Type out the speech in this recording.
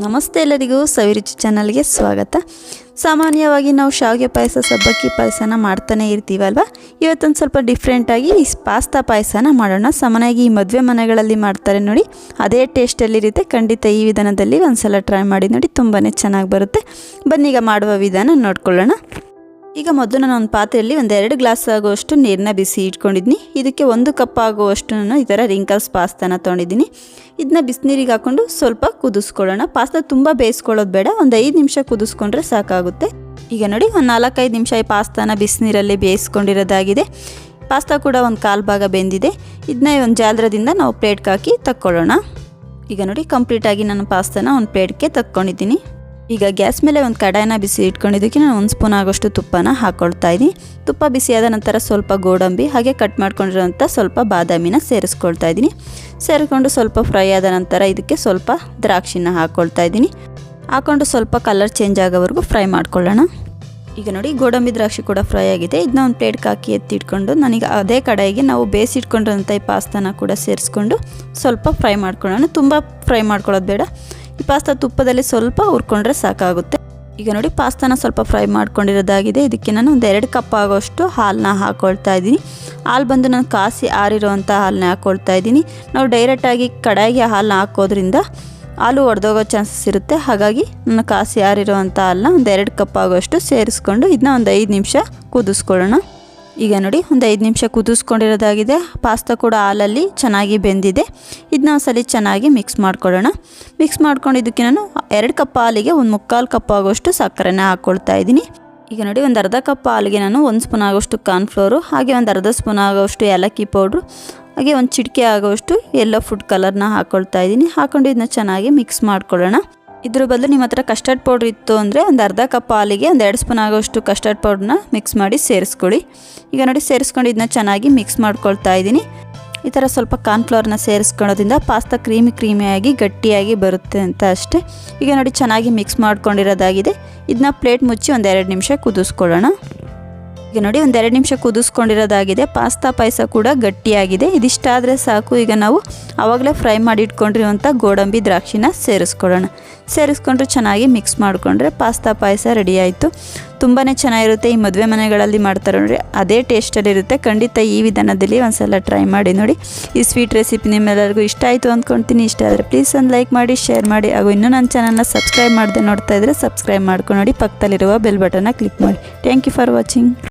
ನಮಸ್ತೆ ಎಲ್ಲರಿಗೂ ಸವಿರುಚಿ ಚಾನಲ್ಗೆ ಸ್ವಾಗತ. ಸಾಮಾನ್ಯವಾಗಿ ನಾವು ಶಾವಿಗೆ ಪಾಯಸ, ಸಬ್ಬಕ್ಕಿ ಪಾಯಸನ ಮಾಡ್ತಾನೆ ಇರ್ತೀವಲ್ವ? ಇವತ್ತೊಂದು ಸ್ವಲ್ಪ ಡಿಫ್ರೆಂಟಾಗಿ ಈ ಪಾಸ್ತಾ ಪಾಯಸನ ಮಾಡೋಣ. ಸಾಮಾನ್ಯವಾಗಿ ಈ ಮದುವೆ ಮನೆಗಳಲ್ಲಿ ಮಾಡ್ತಾರೆ ನೋಡಿ, ಅದೇ ಟೇಸ್ಟಲ್ಲಿರುತ್ತೆ ಖಂಡಿತ ಈ ವಿಧಾನದಲ್ಲಿ ಒಂದು ಸಲ ಟ್ರೈ ಮಾಡಿ ನೋಡಿ ತುಂಬಾ ಚೆನ್ನಾಗಿ ಬರುತ್ತೆ. ಬನ್ನಿ ಈಗ ಮಾಡುವ ವಿಧಾನ ನೋಡ್ಕೊಳ್ಳೋಣ. ಈಗ ಮೊದಲು ನಾನು ಒಂದು ಪಾತ್ರೆಯಲ್ಲಿ ಒಂದು ಎರಡು ಗ್ಲಾಸ್ ಆಗುವಷ್ಟು ನೀರನ್ನ ಬಿಸಿ ಇಟ್ಕೊಂಡಿದ್ದೀನಿ. ಇದಕ್ಕೆ ಒಂದು ಕಪ್ ಆಗುವಷ್ಟು ನಾನು ಈ ಥರ ರಿಂಕಲ್ಸ್ ಪಾಸ್ತಾನ ತೊಗೊಂಡಿದ್ದೀನಿ. ಇದನ್ನ ಬಿಸಿನೀರಿಗೆ ಹಾಕ್ಕೊಂಡು ಸ್ವಲ್ಪ ಕುದಿಸ್ಕೊಳ್ಳೋಣ. ಪಾಸ್ತಾ ತುಂಬ ಬೇಯಿಸ್ಕೊಳ್ಳೋದು ಬೇಡ. ಒಂದು ಐದು ನಿಮಿಷ ಕುದಿಸ್ಕೊಂಡ್ರೆ ಸಾಕಾಗುತ್ತೆ. ಈಗ ನೋಡಿ, ಒಂದು ನಾಲ್ಕೈದು ನಿಮಿಷ ಈ ಪಾಸ್ತಾನ ಬಿಸಿನೀರಲ್ಲಿ ಬೇಯಿಸ್ಕೊಂಡಿರೋದಾಗಿದೆ. ಪಾಸ್ತಾ ಕೂಡ ಒಂದು ಕಾಲು ಭಾಗ ಬೆಂದಿದೆ. ಇದನ್ನ ಒಂದು ಜಾಲರದಿಂದ ನಾವು ಪ್ಲೇಟ್ಗೆ ಹಾಕಿ ತಕ್ಕೊಳ್ಳೋಣ. ಈಗ ನೋಡಿ ಕಂಪ್ಲೀಟಾಗಿ ನಾನು ಪಾಸ್ತಾನ ಒಂದು ಪ್ಲೇಟ್ಗೆ ತಕ್ಕೊಂಡಿದ್ದೀನಿ. ಈಗ ಗ್ಯಾಸ್ ಮೇಲೆ ಒಂದು ಕಡಾಯಿನ ಬಿಸಿ ಇಟ್ಕೊಂಡಿದ್ದಕ್ಕೆ ನಾನು ಒಂದು ಸ್ಪೂನ್ ಆಗೋಷ್ಟು ತುಪ್ಪನ ಹಾಕ್ಕೊಳ್ತಾ ಇದ್ದೀನಿ. ತುಪ್ಪ ಬಿಸಿಯಾದ ನಂತರ ಸ್ವಲ್ಪ ಗೋಡಂಬಿ ಹಾಗೆ ಕಟ್ ಮಾಡ್ಕೊಂಡಿರೋಂಥ ಸ್ವಲ್ಪ ಬಾದಾಮಿನ ಸೇರಿಸ್ಕೊಳ್ತಾ ಇದ್ದೀನಿ. ಸೇರಿಕೊಂಡು ಸ್ವಲ್ಪ ಫ್ರೈ ಆದ ನಂತರ ಇದಕ್ಕೆ ಸ್ವಲ್ಪ ದ್ರಾಕ್ಷಿನ ಹಾಕ್ಕೊಳ್ತಾ ಇದ್ದೀನಿ. ಹಾಕ್ಕೊಂಡು ಸ್ವಲ್ಪ ಕಲರ್ ಚೇಂಜ್ ಆಗೋವರೆಗೂ ಫ್ರೈ ಮಾಡ್ಕೊಳ್ಳೋಣ. ಈಗ ನೋಡಿ, ಗೋಡಂಬಿ ದ್ರಾಕ್ಷಿ ಕೂಡ ಫ್ರೈ ಆಗಿದೆ. ಇದನ್ನ ಒಂದು ಪ್ಲೇಟ್ ಹಾಕಿ ಎತ್ತಿಟ್ಕೊಂಡು ನನಗೆ ಅದೇ ಕಡಾಯಿಗೆ ನಾವು ಬೇಯಿಸಿಟ್ಕೊಂಡಿರೋಂಥ ಈ ಪಾಸ್ತಾನ ಕೂಡ ಸೇರಿಸ್ಕೊಂಡು ಸ್ವಲ್ಪ ಫ್ರೈ ಮಾಡ್ಕೊಳ್ಳೋಣ. ತುಂಬ ಫ್ರೈ ಮಾಡ್ಕೊಳ್ಳೋದು ಬೇಡ. ಈ ಪಾಸ್ತಾ ತುಪ್ಪದಲ್ಲಿ ಸ್ವಲ್ಪ ಹುರ್ಕೊಂಡ್ರೆ ಸಾಕಾಗುತ್ತೆ. ಈಗ ನೋಡಿ ಪಾಸ್ತಾನ ಸ್ವಲ್ಪ ಫ್ರೈ ಮಾಡ್ಕೊಂಡಿರೋದಾಗಿದೆ. ಇದಕ್ಕೆ ನಾನು ಒಂದು ಎರಡು ಕಪ್ ಆಗೋಷ್ಟು ಹಾಲನ್ನ ಹಾಕ್ಕೊಳ್ತಾ ಇದ್ದೀನಿ. ಹಾಲು ಬಂದು ನಾನು ಕಾಸಿ ಆರಿರುವಂಥ ಹಾಲನ್ನ ಹಾಕ್ಕೊಳ್ತಾ ಇದ್ದೀನಿ. ನಾವು ಡೈರೆಕ್ಟಾಗಿ ಕಡಾಯಿಗೆ ಹಾಲನ್ನ ಹಾಕೋದ್ರಿಂದ ಹಾಲು ಒಡೆದೋಗೋ ಚಾನ್ಸಸ್ ಇರುತ್ತೆ. ಹಾಗಾಗಿ ನಾನು ಕಾಸಿ ಆರಿರೋವಂಥ ಹಾಲನ್ನ ಒಂದು ಎರಡು ಕಪ್ ಆಗೋಷ್ಟು ಸೇರಿಸ್ಕೊಂಡು ಇದನ್ನ ಒಂದು ಐದು ನಿಮಿಷ ಕುದಿಸ್ಕೊಳ್ಳೋಣ. ಈಗ ನೋಡಿ, ಒಂದು ಐದು ನಿಮಿಷ ಕುದಿಸ್ಕೊಂಡಿರೋದಾಗಿದೆ. ಪಾಸ್ತಾ ಕೂಡ ಹಾಲಲ್ಲಿ ಚೆನ್ನಾಗಿ ಬೆಂದಿದೆ. ಇದನ್ನ ಒಂದ್ಸಲಿ ಚೆನ್ನಾಗಿ ಮಿಕ್ಸ್ ಮಾಡ್ಕೊಳ್ಳೋಣ. ಮಿಕ್ಸ್ ಮಾಡ್ಕೊಂಡಿದ್ದಕ್ಕೆ ನಾನು ಎರಡು ಕಪ್ ಹಾಲಿಗೆ ಒಂದು ಮುಕ್ಕಾಲು ಕಪ್ ಆಗೋಷ್ಟು ಸಕ್ಕರೆನ ಹಾಕ್ಕೊಳ್ತಾ ಇದ್ದೀನಿ. ಈಗ ನೋಡಿ, ಒಂದು ಅರ್ಧ ಕಪ್ ಹಾಲಿಗೆ ನಾನು ಒಂದು ಸ್ಪೂನ್ ಆಗೋಷ್ಟು ಕಾರ್ನ್ಫ್ಲೋರು, ಹಾಗೆ ಒಂದು ಅರ್ಧ ಸ್ಪೂನ್ ಆಗೋಷ್ಟು ಏಲಕ್ಕಿ ಪೌಡ್ರು, ಹಾಗೆ ಒಂದು ಚಿಟಿಕೆ ಆಗೋಷ್ಟು ಎಲ್ಲೋ ಫುಡ್ ಕಲರ್ನ ಹಾಕ್ಕೊಳ್ತಾ ಇದ್ದೀನಿ. ಹಾಕ್ಕೊಂಡು ಇದನ್ನ ಚೆನ್ನಾಗಿ ಮಿಕ್ಸ್ ಮಾಡ್ಕೊಳ್ಳೋಣ. ಇದ್ರ ಬದಲು ನಿಮ್ಮ ಹತ್ರ ಕಸ್ಟರ್ಡ್ ಪೌಡ್ರ್ ಇತ್ತು ಅಂದರೆ ಒಂದು ಅರ್ಧ ಕಪ್ ಹಾಲಿಗೆ ಒಂದು ಎರಡು ಸ್ಪೂನ್ ಆಗೋಷ್ಟು ಕಸ್ಟರ್ಡ್ ಪೌಡ್ರನ್ನ ಮಿಕ್ಸ್ ಮಾಡಿ ಸೇರಿಸ್ಕೊಳ್ಳಿ. ಈಗ ನೋಡಿ ಸೇರಿಸ್ಕೊಂಡು ಇದನ್ನ ಚೆನ್ನಾಗಿ ಮಿಕ್ಸ್ ಮಾಡ್ಕೊಳ್ತಾ ಇದ್ದೀನಿ. ಈ ಥರ ಸ್ವಲ್ಪ ಕಾರ್ನ್ಫ್ಲವರ್ನ ಸೇರಿಸ್ಕೊಳ್ಳೋದ್ರಿಂದ ಪಾಸ್ತಾ ಕ್ರೀಮಿ ಕ್ರೀಮಿಯಾಗಿ ಗಟ್ಟಿಯಾಗಿ ಬರುತ್ತೆ ಅಂತ ಅಷ್ಟೇ. ಈಗ ನೋಡಿ ಚೆನ್ನಾಗಿ ಮಿಕ್ಸ್ ಮಾಡ್ಕೊಂಡಿರೋದಾಗಿದೆ. ಇದನ್ನ ಪ್ಲೇಟ್ ಮುಚ್ಚಿ ಒಂದು ಎರಡು ನಿಮಿಷ ಕುದಿಸ್ಕೊಳ್ಳೋಣ. ಈಗ ನೋಡಿ, ಒಂದು ಎರಡು ನಿಮಿಷ ಕುದಿಸ್ಕೊಂಡಿರೋದಾಗಿದೆ. ಪಾಸ್ತಾ ಪಾಯಸ ಕೂಡ ಗಟ್ಟಿಯಾಗಿದೆ. ಇದಿಷ್ಟಾದರೆ ಸಾಕು, ಈಗ ನಾವು ಆವಾಗಲೇ ಫ್ರೈ ಮಾಡಿ ಇಟ್ಕೊಂಡಿರುವಂಥ ಗೋಡಂಬಿ ದ್ರಾಕ್ಷಿನ ಸೇರಿಸ್ಕೊಳ್ಳೋಣ. ಸೇರಿಸ್ಕೊಂಡ್ರೆ ಚೆನ್ನಾಗಿ ಮಿಕ್ಸ್ ಮಾಡಿಕೊಂಡ್ರೆ ಪಾಸ್ತಾ ಪಾಯಸ ರೆಡಿ ಆಯಿತು. ತುಂಬಾ ಚೆನ್ನಾಗಿರುತ್ತೆ. ಈ ಮದುವೆ ಮನೆಗಳಲ್ಲಿ ಮಾಡ್ತಾರೆ ನೋಡಿ ಅದೇ ಟೇಸ್ಟಲ್ಲಿರುತ್ತೆ. ಖಂಡಿತ ಈ ವಿಧಾನದಲ್ಲಿ ಒಂದ್ಸಲ ಟ್ರೈ ಮಾಡಿ ನೋಡಿ. ಈ ಸ್ವೀಟ್ ರೆಸಿಪಿ ನಿಮ್ಮೆಲ್ಲರಿಗೂ ಇಷ್ಟ ಆಯಿತು ಅಂದ್ಕೊಳ್ತೀನಿ ಇಷ್ಟ ಆದರೆ ಪ್ಲೀಸ್ ಒಂದು ಲೈಕ್ ಮಾಡಿ, ಶೇರ್ ಮಾಡಿ. ಹಾಗೂ ಇನ್ನೂ ನನ್ನ ಚಾನಲ್ನ ಸಬ್ಸ್ಕ್ರೈಬ್ ಮಾಡದೆ ನೋಡ್ತಾ ಇದ್ದರೆ ಸಬ್ಸ್ಕ್ರೈಬ್ ಮಾಡ್ಕೊಂಡು ನೋಡಿ. ಪಕ್ಕದಲ್ಲಿರುವ ಬೆಲ್ ಬಟನ್ನ ಕ್ಲಿಕ್ ಮಾಡಿ. Thank you for watching.